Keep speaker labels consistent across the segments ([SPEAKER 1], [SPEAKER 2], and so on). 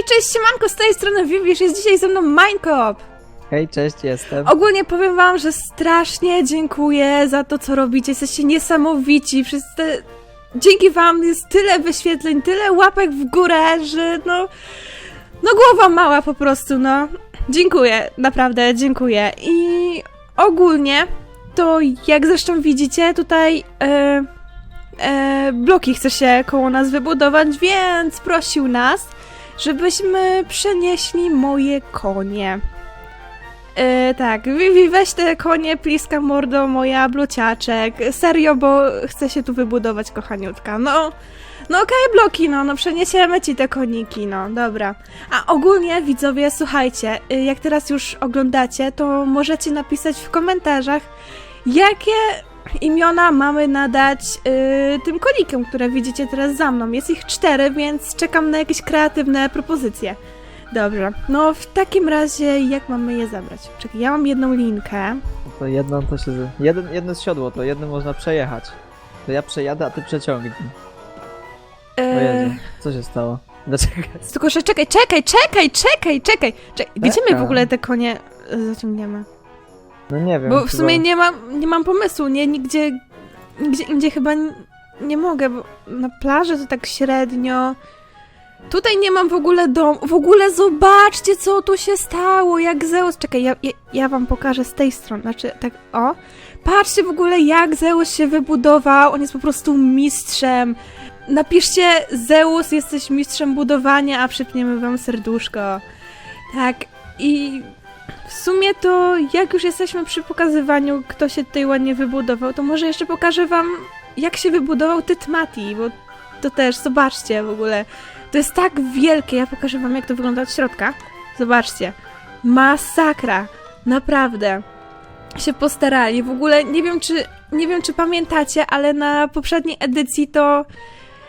[SPEAKER 1] Hej, cześć, siemanko, z tej strony Vivisz, jest dzisiaj ze mną Minecop.
[SPEAKER 2] Hej, cześć, jestem.
[SPEAKER 1] Ogólnie powiem wam, że strasznie dziękuję za to, co robicie, jesteście niesamowici, te... Dzięki wam jest tyle wyświetleń, tyle łapek w górę, że no... No głowa mała po prostu, no. Dziękuję, naprawdę, dziękuję. I ogólnie, to jak zresztą widzicie, tutaj... E, e, bloki chce się koło nas wybudować, więc prosił nas, żebyśmy przenieśli moje konie. E, tak, weź te konie, pliska mordo, moja blociaczek. Serio, bo chcę się tu wybudować, kochaniutka. No, no okej, bloki, no, no przeniesiemy ci te koniki, no, dobra. A ogólnie, widzowie, słuchajcie, y, jak teraz już oglądacie, to możecie napisać w komentarzach, jakie imiona mamy nadać y, tym konikom, które widzicie teraz za mną. Jest ich cztery, więc czekam na jakieś kreatywne propozycje. Dobrze, no w takim razie jak mamy je zabrać? Czekaj, ja mam jedną linkę.
[SPEAKER 2] To jedno to się... Jeden, jedno z siodło, to jednym można przejechać. To ja przejadę, a ty przeciągnij. O
[SPEAKER 1] E,
[SPEAKER 2] Jezu, co się stało? Dlaczego?
[SPEAKER 1] tylko, że czekaj, czekaj, czekaj, czekaj, czekaj. czekaj. Gdzie my w ogóle te konie e, zaciągniemy?
[SPEAKER 2] No nie wiem.
[SPEAKER 1] Bo w
[SPEAKER 2] chyba-
[SPEAKER 1] sumie nie mam, nie mam pomysłu, nie, nigdzie, nigdzie indziej chyba n- nie mogę, bo na plaży to tak średnio. Tutaj nie mam w ogóle domu. W ogóle zobaczcie, co tu się stało, jak Zeus. Czekaj, ja, ja, ja wam pokażę z tej strony. Znaczy, tak, o. Patrzcie w ogóle, jak Zeus się wybudował. On jest po prostu mistrzem. Napiszcie, Zeus, jesteś mistrzem budowania, a przypniemy wam serduszko. Tak, i w sumie to, jak już jesteśmy przy pokazywaniu, kto się tutaj ładnie wybudował, to może jeszcze pokażę wam, jak się wybudował Tytmati, bo to też, zobaczcie w ogóle. To jest tak wielkie, ja pokażę wam, jak to wygląda od środka. Zobaczcie. Masakra. Naprawdę. Się postarali. W ogóle nie wiem, czy, nie wiem, czy pamiętacie, ale na poprzedniej edycji to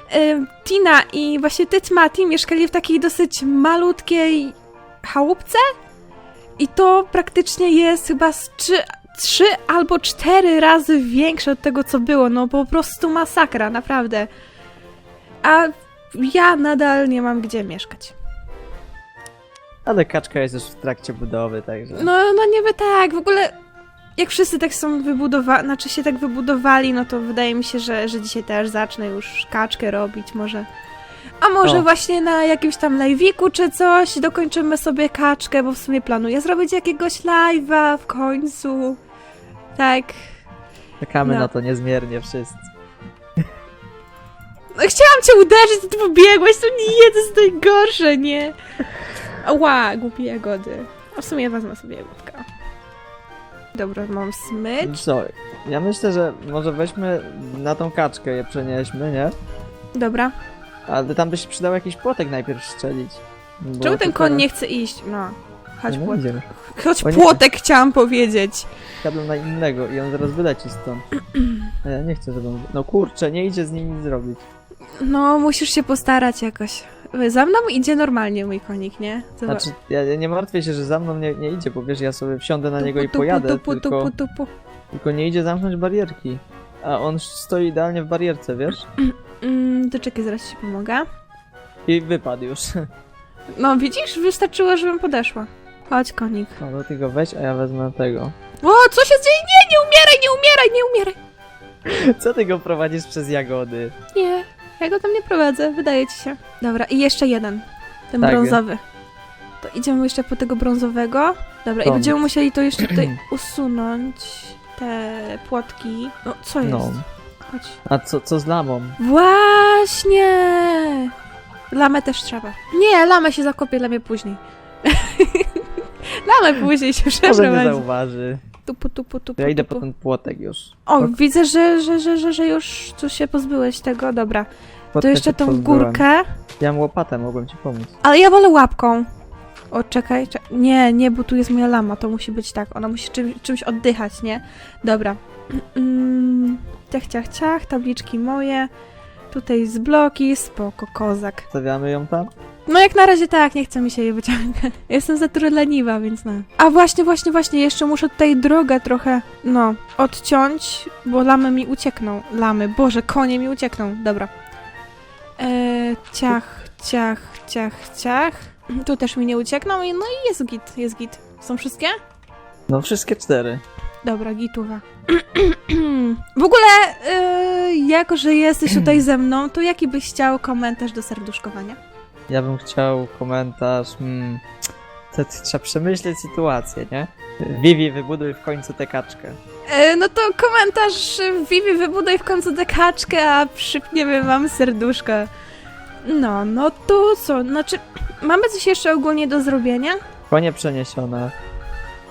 [SPEAKER 1] em, Tina i właśnie Tytmati mieszkali w takiej dosyć malutkiej chałupce? I to praktycznie jest chyba z trzy, trzy albo cztery razy większe od tego, co było. No po prostu masakra, naprawdę. A ja nadal nie mam gdzie mieszkać.
[SPEAKER 2] Ale kaczka jest już w trakcie budowy, także...
[SPEAKER 1] No, no niby tak, w ogóle jak wszyscy tak są wybudowani, znaczy się tak wybudowali, no to wydaje mi się, że, że dzisiaj też zacznę już kaczkę robić, może... A może
[SPEAKER 2] O.
[SPEAKER 1] właśnie na jakimś tam live'iku czy coś dokończymy sobie kaczkę, bo w sumie planuję zrobić jakiegoś live'a w końcu. Tak.
[SPEAKER 2] Czekamy
[SPEAKER 1] no.
[SPEAKER 2] na to niezmiernie wszyscy.
[SPEAKER 1] No, chciałam cię uderzyć, ty pobiegłeś, to nie, to jest najgorsze, nie? Ła, głupie jagody. A w sumie wezmę sobie jagódka. Dobra, mam smycz.
[SPEAKER 2] Co? Ja myślę, że może weźmy na tą kaczkę je przenieśmy, nie?
[SPEAKER 1] Dobra.
[SPEAKER 2] Ale tam by się przydał jakiś płotek najpierw strzelić. Bo
[SPEAKER 1] Czemu ten
[SPEAKER 2] to
[SPEAKER 1] koń
[SPEAKER 2] teraz-
[SPEAKER 1] nie chce iść? No. Chodź
[SPEAKER 2] No,
[SPEAKER 1] płotek.
[SPEAKER 2] idziemy.
[SPEAKER 1] Chodź
[SPEAKER 2] nie.
[SPEAKER 1] płotek, chciałam powiedzieć.
[SPEAKER 2] Siadłem na innego i on zaraz wyleci stąd. A ja nie chcę, żeby on... No kurczę, nie idzie z nim nic zrobić.
[SPEAKER 1] No, musisz się postarać jakoś. Za mną idzie normalnie mój konik, nie? Zobacz.
[SPEAKER 2] Znaczy, ja, ja nie martwię się, że za mną nie, nie idzie, bo wiesz, ja sobie wsiądę na niego i
[SPEAKER 1] Tupu,
[SPEAKER 2] pojadę,
[SPEAKER 1] tupu,
[SPEAKER 2] tylko,
[SPEAKER 1] tupu, tupu.
[SPEAKER 2] tylko nie idzie zamknąć barierki. A on stoi idealnie w barierce, wiesz?
[SPEAKER 1] Mm, to czekaj, zaraz ci pomogę.
[SPEAKER 2] I wypadł już.
[SPEAKER 1] No, widzisz? Wystarczyło, żebym podeszła. Chodź, konik.
[SPEAKER 2] No do tego weź, a ja wezmę tego.
[SPEAKER 1] O, co się dzieje? Nie, nie umieraj, nie umieraj, nie umieraj.
[SPEAKER 2] Co ty go prowadzisz przez jagody?
[SPEAKER 1] Nie, ja go tam nie prowadzę, wydaje ci się. Dobra, i jeszcze jeden. Ten
[SPEAKER 2] Tak.
[SPEAKER 1] brązowy. To idziemy jeszcze po tego brązowego. Dobra, i będziemy musieli to jeszcze tutaj usunąć. Te płotki. No, co jest?
[SPEAKER 2] No.
[SPEAKER 1] Chodź.
[SPEAKER 2] A co, co z lamą?
[SPEAKER 1] Właśnie! Lamę też trzeba. Nie, lamę się zakopię, lamę później. lamę później się
[SPEAKER 2] Może nie
[SPEAKER 1] przeprowadzi.
[SPEAKER 2] zauważy.
[SPEAKER 1] Tupu, tupu, tupu,
[SPEAKER 2] Ja idę
[SPEAKER 1] tupu.
[SPEAKER 2] po ten płotek już.
[SPEAKER 1] O, widzę, że, że, że, że, że już tu się pozbyłeś tego. Dobra. To
[SPEAKER 2] Płotka
[SPEAKER 1] jeszcze
[SPEAKER 2] się
[SPEAKER 1] tą
[SPEAKER 2] pozbyłem.
[SPEAKER 1] górkę.
[SPEAKER 2] Ja mam łopatę, mogłem ci pomóc.
[SPEAKER 1] Ale ja wolę łapką. O, czekaj, czekaj. Nie, nie, bo tu jest moja lama. To musi być tak. Ona musi czym, czymś oddychać, nie? Dobra. Mm, ciach, ciach, ciach. Tabliczki moje. Tutaj z bloki. Spoko, kozak.
[SPEAKER 2] Stawiamy ją tam?
[SPEAKER 1] No jak na razie tak, nie chce mi się je wyciągać. Jestem za leniwa, więc no. A właśnie, właśnie, właśnie, jeszcze muszę tutaj drogę trochę, no, odciąć, bo lamy mi uciekną. Lamy, boże, konie mi uciekną. Dobra. Eee, ciach, ciach, ciach, ciach. Tu też mi nie uciekną i no i jest git, jest git. Są wszystkie?
[SPEAKER 2] No wszystkie cztery.
[SPEAKER 1] Dobra, gituwa. W ogóle, yy, jako że jesteś tutaj ze mną, to jaki byś chciał komentarz do serduszkowania?
[SPEAKER 2] Ja bym chciał komentarz. Hmm, to, trzeba przemyśleć sytuację, nie? Vivi, wybuduj w końcu tę kaczkę.
[SPEAKER 1] E, no to komentarz Vivi, wybuduj w końcu dekaczkę, a przypniemy wam serduszko. No, no to co? Znaczy, mamy coś jeszcze ogólnie do zrobienia?
[SPEAKER 2] Konie przeniesione.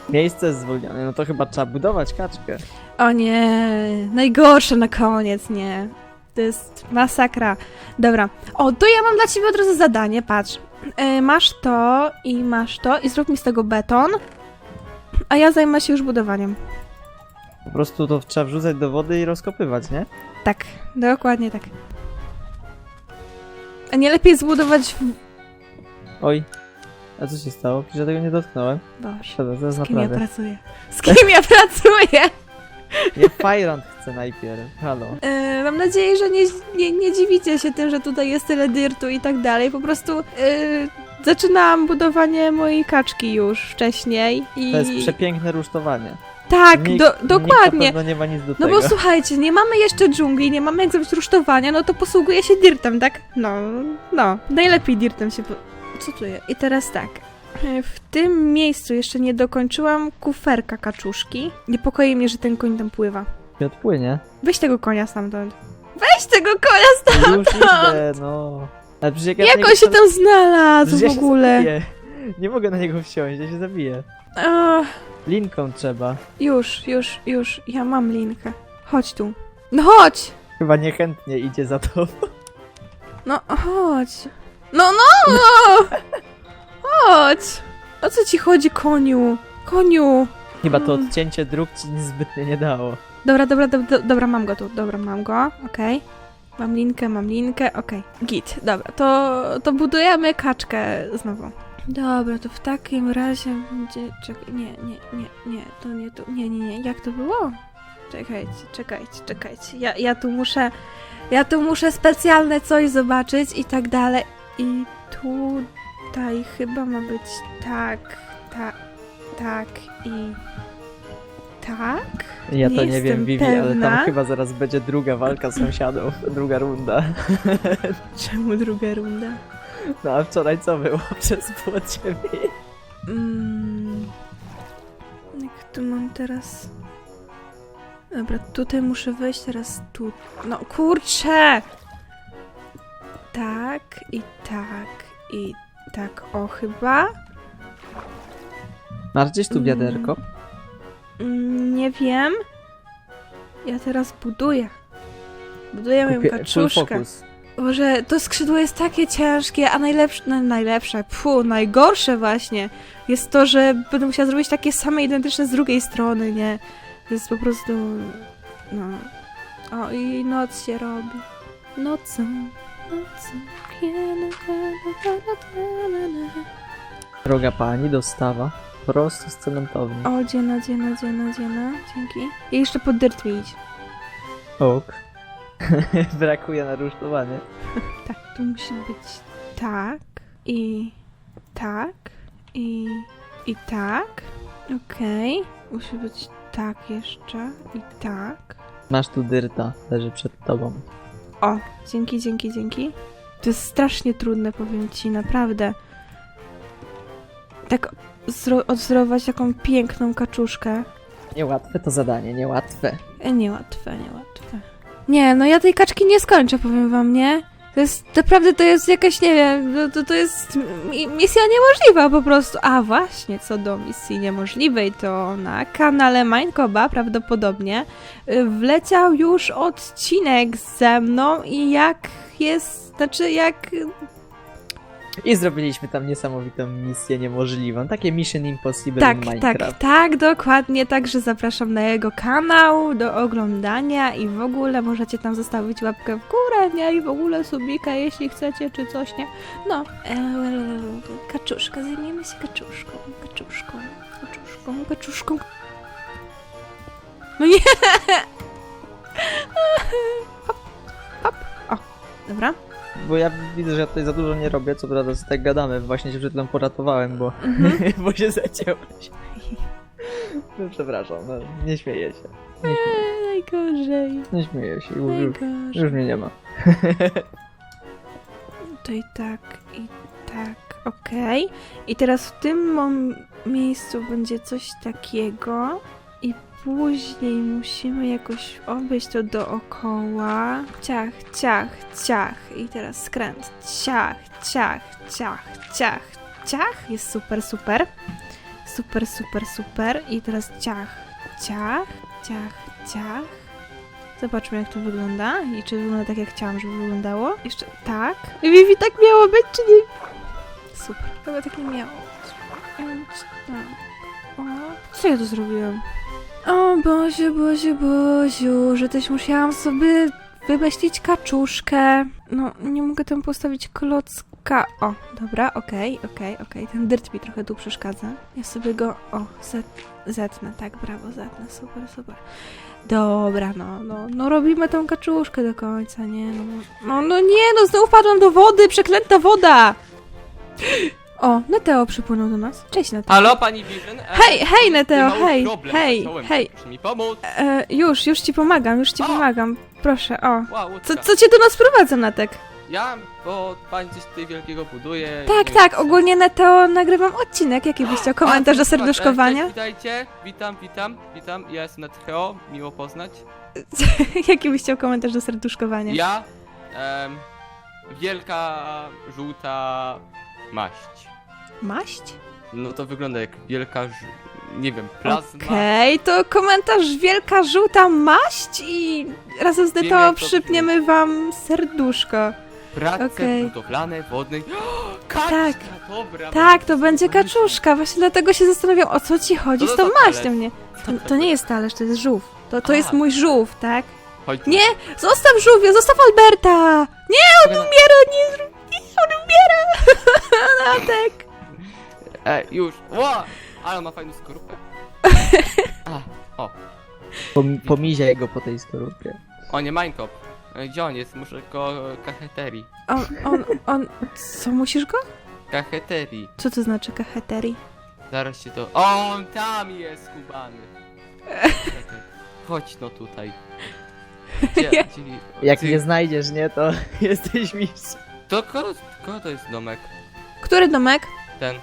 [SPEAKER 2] Miejsce zwolnione. No to chyba trzeba budować kaczkę.
[SPEAKER 1] O nie, najgorsze na koniec, nie. To jest masakra. Dobra. O, to ja mam dla ciebie od razu zadanie, patrz. E, masz to i masz to i zrób mi z tego beton, a ja zajmę się już budowaniem.
[SPEAKER 2] Po prostu to trzeba wrzucać do wody i rozkopywać, nie?
[SPEAKER 1] Tak, dokładnie tak. A nie lepiej zbudować w...
[SPEAKER 2] Oj. A co się stało? Ja tego nie dotknąłem.
[SPEAKER 1] Boże,
[SPEAKER 2] zaraz
[SPEAKER 1] z kim ja
[SPEAKER 2] naprawię.
[SPEAKER 1] pracuję? Z kim ja pracuję?
[SPEAKER 2] Nie, Fajrant chcę najpierw. Halo.
[SPEAKER 1] E, mam nadzieję, że nie, nie, nie dziwicie się tym, że tutaj jest tyle dirtu i tak dalej. Po prostu e, zaczynałam budowanie mojej kaczki już wcześniej i...
[SPEAKER 2] To jest przepiękne rusztowanie.
[SPEAKER 1] Tak,
[SPEAKER 2] Nikt-
[SPEAKER 1] do,
[SPEAKER 2] Nikt na
[SPEAKER 1] dokładnie.
[SPEAKER 2] nie ma nic do
[SPEAKER 1] No
[SPEAKER 2] tego.
[SPEAKER 1] bo słuchajcie, nie mamy jeszcze dżungli, nie mamy jak zrobić rusztowania, no to posługuje się dirtem, tak? No, no, najlepiej dirtem się... Po... Co tu jest? I teraz tak. E, W tym miejscu jeszcze nie dokończyłam kuferka kaczuszki. Niepokoi mnie, że ten koń tam pływa.
[SPEAKER 2] się odpłynie.
[SPEAKER 1] Weź tego konia stamtąd. Weź tego konia stamtąd!
[SPEAKER 2] Już idę, no. Ale przecież jak ja
[SPEAKER 1] Jak on się tam znalazł
[SPEAKER 2] przecież ja
[SPEAKER 1] w
[SPEAKER 2] się
[SPEAKER 1] ogóle?
[SPEAKER 2] zabiję. Nie mogę na niego wsiąść, ja się zabiję.
[SPEAKER 1] Ach,
[SPEAKER 2] Linką trzeba.
[SPEAKER 1] już, już, już. Ja mam linkę. Chodź tu. No chodź!
[SPEAKER 2] Chyba niechętnie idzie za to.
[SPEAKER 1] No chodź. No, no! Chodź! O co ci chodzi, koniu? Koniu!
[SPEAKER 2] Chyba to
[SPEAKER 1] Mm.
[SPEAKER 2] odcięcie dróg ci nic zbytnio nie dało.
[SPEAKER 1] Dobra, dobra, do, do, dobra, mam go tu. Dobra, mam go. Okej. Mam linkę, mam linkę. Okej. Git. Dobra, to, to budujemy kaczkę znowu. Dobra, to w takim razie będzie... Czekaj, nie, nie, nie, nie, to nie tu, nie, nie, nie, jak to było? Czekajcie, czekajcie, czekajcie. Ja, ja tu muszę, ja tu muszę specjalne coś zobaczyć i tak dalej. I tutaj chyba ma być tak, tak, tak i tak.
[SPEAKER 2] Ja
[SPEAKER 1] Nie
[SPEAKER 2] to nie wiem, Vivi, ale
[SPEAKER 1] pewna.
[SPEAKER 2] tam chyba zaraz będzie druga walka z sąsiadów. Druga runda.
[SPEAKER 1] Czemu druga runda?
[SPEAKER 2] No a wczoraj co było przez płot ciebie?
[SPEAKER 1] Mm, jak tu mam teraz... Dobra, tutaj muszę wejść teraz tu. No kurczę! Tak i tak i tak. O, chyba?
[SPEAKER 2] Masz gdzieś tu
[SPEAKER 1] Mm.
[SPEAKER 2] wiaderko?
[SPEAKER 1] Mm, nie wiem. Ja teraz buduję. Buduję moją
[SPEAKER 2] Kupię- full
[SPEAKER 1] kaczuszkę.
[SPEAKER 2] focus.
[SPEAKER 1] Boże, to skrzydło jest takie ciężkie, a najlepsze, no, najlepsze, pu, najgorsze właśnie jest to, że będę musiała zrobić takie same identyczne z drugiej strony, nie? To jest po prostu, no... O, i noc się robi. Nocą.
[SPEAKER 2] Droga pani, dostawa. Prosto z cementowni.
[SPEAKER 1] O, dziena, dziena, dziena, dziena, dzięki. I jeszcze pod dirt mi idź.
[SPEAKER 2] Ok. Brakuje na rusztowanie.
[SPEAKER 1] Tak, tu musi być tak i tak i i tak. Okej. Musi być tak jeszcze i tak.
[SPEAKER 2] Masz tu dyrta, leży przed tobą.
[SPEAKER 1] O, dzięki, dzięki, dzięki. To jest strasznie trudne, powiem ci, naprawdę. Tak odzorować taką piękną kaczuszkę.
[SPEAKER 2] Niełatwe to zadanie, niełatwe.
[SPEAKER 1] E, niełatwe, niełatwe. Nie, no ja tej kaczki nie skończę, powiem wam, nie? To jest, naprawdę to jest jakaś, nie wiem, no to, to jest mi- misja niemożliwa po prostu. A właśnie, co do misji niemożliwej, to na kanale Minecoba prawdopodobnie y, wleciał już odcinek ze mną i jak jest, znaczy jak
[SPEAKER 2] I zrobiliśmy tam niesamowitą misję niemożliwą. Takie Mission Impossible
[SPEAKER 1] Tak, tak,
[SPEAKER 2] Minecraft.
[SPEAKER 1] tak, dokładnie. Także zapraszam na jego kanał do oglądania i w ogóle możecie tam zostawić łapkę w górę, I w ogóle subika, jeśli chcecie, czy coś, nie? No, eee, kaczuszka, zajmiemy się kaczuszką, kaczuszką, kaczuszką, kaczuszką. No nie! Hop, hop, o, dobra.
[SPEAKER 2] bo ja widzę, że ja tutaj za dużo nie robię, co prawda co tak gadamy, właśnie się przed chwilą poratowałem, bo,
[SPEAKER 1] Mhm.
[SPEAKER 2] bo się zaciąłeś. No przepraszam, no, nie śmieję się. Nie śmieję,
[SPEAKER 1] Najgorzej.
[SPEAKER 2] nie śmieję się, już, już mnie nie ma.
[SPEAKER 1] To i tak, i tak, okej. I teraz w tym mom- miejscu będzie coś takiego i później musimy jakoś obejść to dookoła. Ciach, ciach, ciach. I teraz skręt. Ciach, ciach, ciach, ciach, ciach. Jest super, super. Super, super, super. I teraz ciach, ciach, ciach, ciach. Zobaczmy, jak to wygląda i czy wygląda tak, jak chciałam, żeby wyglądało. Jeszcze tak. Vivi, tak miało być, czy nie? Super. Chyba tak nie miało. Co ja tu zrobiłam? O Boziu, Boziu, Boziu, że też musiałam sobie wymyślić kaczuszkę. No, nie mogę tam postawić klocka. O, dobra, okej, okej, okej. Ten dyrt mi trochę tu przeszkadza. Ja sobie go, o, zet, zetnę, tak, brawo, zetnę, super, super. Dobra, no, no, no robimy tą kaczuszkę do końca, nie, no, no, no nie, no znowu wpadłam do wody, przeklęta woda! O, Neteo przypłynął do nas. Cześć, Neteo.
[SPEAKER 3] Halo, pani Vision? E,
[SPEAKER 1] Hej, hej, Neteo, hej,
[SPEAKER 3] problem
[SPEAKER 1] hej,
[SPEAKER 3] zacząłem.
[SPEAKER 1] hej.
[SPEAKER 3] Proszę mi pomóc.
[SPEAKER 1] E, już, już ci pomagam, już ci
[SPEAKER 3] O!
[SPEAKER 1] pomagam. Proszę, o.
[SPEAKER 3] Wow,
[SPEAKER 1] Co, co cię do nas prowadza, Natek?
[SPEAKER 3] Ja, bo pani coś tutaj wielkiego buduje.
[SPEAKER 1] Tak, tak, ogólnie Neteo nagrywam odcinek. Jaki byś chciał komentarz do serduszkowania?
[SPEAKER 3] Witajcie, witam, witam, witam. Ja jestem Netcheo, miło poznać.
[SPEAKER 1] Jaki byś chciał komentarz do serduszkowania?
[SPEAKER 3] Ja, em, wielka, żółta maść.
[SPEAKER 1] Maść?
[SPEAKER 3] No to wygląda jak wielka, ż... nie wiem, plazma.
[SPEAKER 1] Okej, to komentarz wielka żółta maść i razem z
[SPEAKER 3] Wiem, jak to
[SPEAKER 1] przypniemy wam serduszko.
[SPEAKER 3] Prace
[SPEAKER 1] okej.
[SPEAKER 3] budowlane, wodnej. Kaczka,
[SPEAKER 1] Tak.
[SPEAKER 3] dobra.
[SPEAKER 1] Tak, to będzie kaczuszka. Właśnie dlatego się zastanawiam, o co ci chodzi
[SPEAKER 3] No
[SPEAKER 1] z
[SPEAKER 3] to
[SPEAKER 1] tą
[SPEAKER 3] talerz.
[SPEAKER 1] nie? To, to nie jest talerz, to jest żółw. To, to
[SPEAKER 3] A.
[SPEAKER 1] jest mój żółw, tak?
[SPEAKER 3] Chodź,
[SPEAKER 1] Nie, zostaw żółwia, zostaw Alberta! Nie, on umiera, nie zrób, nie, on umiera! Natek!
[SPEAKER 3] E, już. Ła! Ale ma fajną skorupę. A, o.
[SPEAKER 2] Pom pomiziaj go po tej skorupie.
[SPEAKER 3] O nie, Minecop. E, Gdzie on jest? Muszę go... Kacheterii.
[SPEAKER 1] On, on, on, co, musisz go?
[SPEAKER 3] Kacheterii.
[SPEAKER 1] Co to znaczy kaheteri?
[SPEAKER 3] Zaraz się to... O, on tam jest. Czekaj. Chodź no tutaj. Gdzie, gdzie,
[SPEAKER 2] Jak
[SPEAKER 3] ty-
[SPEAKER 2] nie znajdziesz, nie, to jesteś mistrz.
[SPEAKER 3] To kogo, kogo to jest domek?
[SPEAKER 1] Który domek?
[SPEAKER 3] Ten.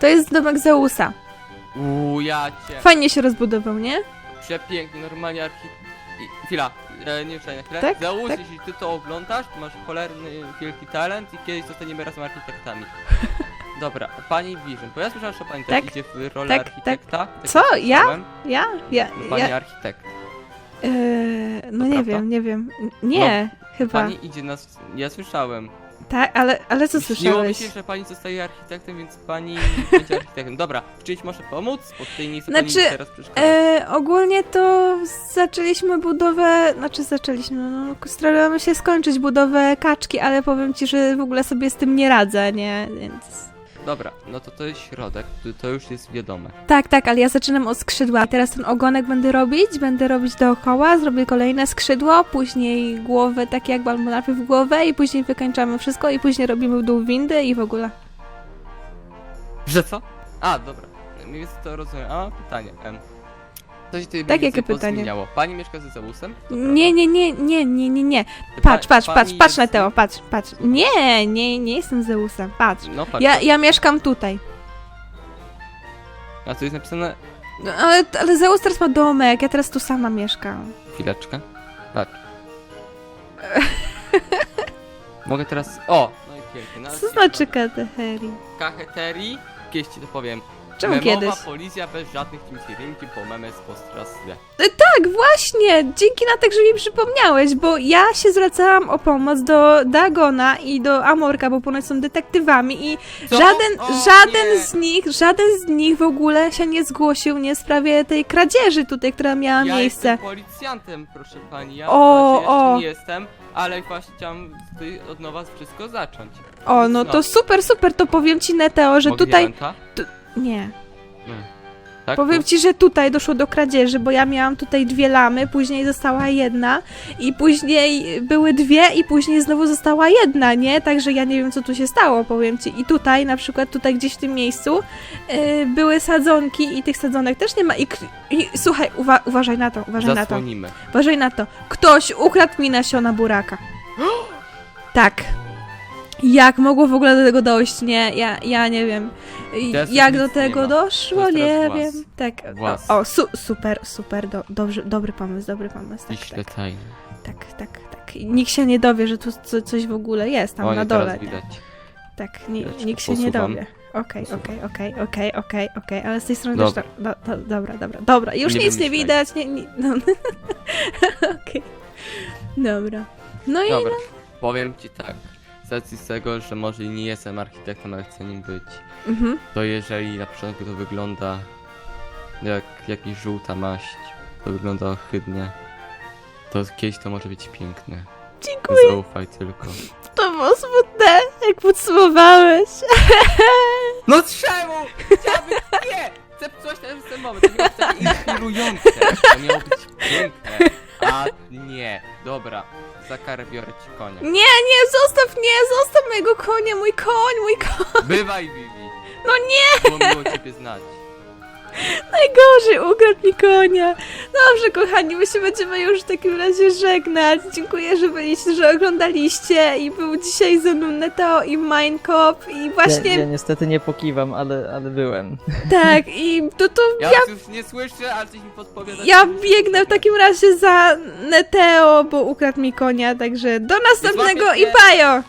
[SPEAKER 1] To jest domek Zeusa.
[SPEAKER 3] Uuu, ja cię.
[SPEAKER 1] Fajnie się rozbudował, nie?
[SPEAKER 3] Przepiękny, normalnie archi... I- Chwila, e, nie przejdę na chwilę.
[SPEAKER 1] Tak,
[SPEAKER 3] Załóż,
[SPEAKER 1] tak.
[SPEAKER 3] jeśli ty to oglądasz, to masz cholerny, wielki talent i kiedyś zostaniemy razem architektami. Dobra, pani Vision, bo ja słyszałem, że pani
[SPEAKER 1] Tak,
[SPEAKER 3] też idzie w rolę
[SPEAKER 1] tak, tak.
[SPEAKER 3] architekta. Tak
[SPEAKER 1] Co? Ja? Ja? Ja,
[SPEAKER 3] No, Pani
[SPEAKER 1] ja,
[SPEAKER 3] architekt.
[SPEAKER 1] Eee, no
[SPEAKER 3] To
[SPEAKER 1] nie
[SPEAKER 3] prawda?
[SPEAKER 1] wiem, nie wiem. Nie, chyba.
[SPEAKER 3] Pani idzie nas... Ja słyszałem.
[SPEAKER 1] Tak, ale, ale co
[SPEAKER 3] Śniło mi
[SPEAKER 1] słyszałeś?
[SPEAKER 3] się, że pani zostaje architektem, więc pani będzie architektem. Dobra, w czymś może pomóc? Bo tutaj nie chcę
[SPEAKER 1] Znaczy,
[SPEAKER 3] pani teraz przeszkadzać.
[SPEAKER 1] E, ogólnie to zaczęliśmy budowę, znaczy zaczęliśmy, no staramy się skończyć budowę kaczki, ale powiem ci, że w ogóle sobie z tym nie radzę, nie, więc...
[SPEAKER 3] Dobra, no to to jest środek, to, to już jest wiadome.
[SPEAKER 1] Tak, tak, ale ja zaczynam od skrzydła. Teraz ten ogonek będę robić, będę robić dookoła, zrobię kolejne skrzydło, później głowę, tak jakby, albo najpierw głowę i później wykończamy wszystko i później robimy w dół windy i w ogóle.
[SPEAKER 3] Że co? A, dobra. Mniej więcej to rozumiem. A, pytanie. Em. Co tutaj
[SPEAKER 1] Tak, jakie pytanie?
[SPEAKER 3] Pani mieszka ze Zeusem?
[SPEAKER 1] Nie, nie, nie, nie, nie, nie, nie. Patrz,
[SPEAKER 3] Pa-
[SPEAKER 1] patrz,
[SPEAKER 3] pani
[SPEAKER 1] patrz, patrz na
[SPEAKER 3] jest-
[SPEAKER 1] Teo, patrz, patrz. Nie, nie, nie jestem Zeusem, patrz.
[SPEAKER 3] No patrz.
[SPEAKER 1] Ja, ja mieszkam tutaj.
[SPEAKER 3] A tu jest napisane...
[SPEAKER 1] No, ale, ale Zeus teraz ma domek, ja teraz tu sama mieszkam.
[SPEAKER 3] Chwileczkę. Patrz. Mogę teraz... O! No i pięknie. No,
[SPEAKER 1] Co znaczy kateheri?
[SPEAKER 3] Kacheterii? Kiedyś ci to powiem.
[SPEAKER 1] Czemu
[SPEAKER 3] Memowa
[SPEAKER 1] kiedyś?
[SPEAKER 3] polizja bez żadnych timsirynki po memes postrasle.
[SPEAKER 1] Tak, właśnie! Dzięki na tak, że mi przypomniałeś, bo ja się zwracałam o pomoc do Dagona i do Amorka, bo ponoć są detektywami i
[SPEAKER 3] Co?
[SPEAKER 1] żaden,
[SPEAKER 3] O,
[SPEAKER 1] żaden
[SPEAKER 3] nie.
[SPEAKER 1] z nich, żaden z nich w ogóle się nie zgłosił nie w sprawie tej kradzieży tutaj, która miała
[SPEAKER 3] ja
[SPEAKER 1] miejsce.
[SPEAKER 3] jestem policjantem, proszę pani. Ja
[SPEAKER 1] O,
[SPEAKER 3] o,
[SPEAKER 1] o.
[SPEAKER 3] nie jestem, ale właśnie chciałam tutaj od nowa wszystko zacząć.
[SPEAKER 1] O, no to super, super, to powiem ci Neteo, że
[SPEAKER 3] Mogę
[SPEAKER 1] tutaj... Nie.
[SPEAKER 3] Tak?
[SPEAKER 1] Powiem
[SPEAKER 3] Tu?
[SPEAKER 1] ci, że tutaj doszło do kradzieży, bo ja miałam tutaj dwie lamy, później została jedna i później były dwie i później znowu została jedna, nie? Także ja nie wiem, co tu się stało, powiem ci. I tutaj, na przykład tutaj gdzieś w tym miejscu yy, były sadzonki i tych sadzonek też nie ma. I, i słuchaj, uwa uważaj na to, uważaj na to.
[SPEAKER 3] Zasłonimy.
[SPEAKER 1] Uważaj na to. Ktoś ukradł mi nasiona buraka. tak. Jak mogło w ogóle do tego dojść? Nie, ja, ja nie wiem.
[SPEAKER 3] Teraz
[SPEAKER 1] Jak
[SPEAKER 3] nic
[SPEAKER 1] do
[SPEAKER 3] nie
[SPEAKER 1] tego
[SPEAKER 3] ma.
[SPEAKER 1] doszło?
[SPEAKER 3] To jest
[SPEAKER 1] Nie
[SPEAKER 3] teraz
[SPEAKER 1] wiem.
[SPEAKER 3] włas.
[SPEAKER 1] Tak.
[SPEAKER 3] Włas.
[SPEAKER 1] O, o su super, super. Do, dobrze, dobry pomysł, dobry pomysł. Tak,
[SPEAKER 3] śle
[SPEAKER 1] tak, tak, tak, tak. I Nikt się nie dowie, że tu co, coś w ogóle jest tam
[SPEAKER 3] O,
[SPEAKER 1] na
[SPEAKER 3] nie,
[SPEAKER 1] dole.
[SPEAKER 3] teraz widać.
[SPEAKER 1] Tak, ni
[SPEAKER 3] Chwileczkę,
[SPEAKER 1] nikt się nie
[SPEAKER 3] posuwam.
[SPEAKER 1] dowie. Okej,
[SPEAKER 3] Posuwam.
[SPEAKER 1] okej, okej, okej, okej, okej, ale z tej strony też... Do, do, dobra, dobra, dobra. Już
[SPEAKER 3] Nie
[SPEAKER 1] nic nie
[SPEAKER 3] wymyślaj.
[SPEAKER 1] widać, nie... nie no. okej. Dobra. No i
[SPEAKER 3] Dobra, powiem ci tak. Z racji z tego, że może nie jestem architektem, ale chcę nim być,
[SPEAKER 1] Mhm.
[SPEAKER 3] to jeżeli na początku to wygląda jak jakaś żółta maść, to wygląda ohydnie, to kiedyś to może być piękne.
[SPEAKER 1] Dziękuję.
[SPEAKER 3] Zaufaj tylko.
[SPEAKER 1] To było smutne, jak podsumowałeś.
[SPEAKER 3] No czemu? Chciałabym... Nie! Chcę coś ten, ten moment, to miało być takie inspirujące, to miało być piękne, a nie. Dobra, za karę biorę ci konia.
[SPEAKER 1] Nie, nie, zostaw, nie, zostaw mojego konia, mój koń, mój koń.
[SPEAKER 3] Bywaj, Vivi!
[SPEAKER 1] No nie!
[SPEAKER 3] Było miło ciebie znać.
[SPEAKER 1] Najgorzej, ukradł mi konia. Dobrze, kochani, my się będziemy już w takim razie żegnać. Dziękuję, że byliście, że oglądaliście i był dzisiaj ze mną Neteo i Minecop i właśnie
[SPEAKER 2] Ja, ja niestety nie pokiwam, ale, ale byłem.
[SPEAKER 1] tak i to to
[SPEAKER 3] Ja,
[SPEAKER 1] ja,
[SPEAKER 3] już nie słyszę, ale coś mi podpowiada.
[SPEAKER 1] ja biegnę w takim razie za Neteo, bo ukradł mi konia, także do następnego i bajo!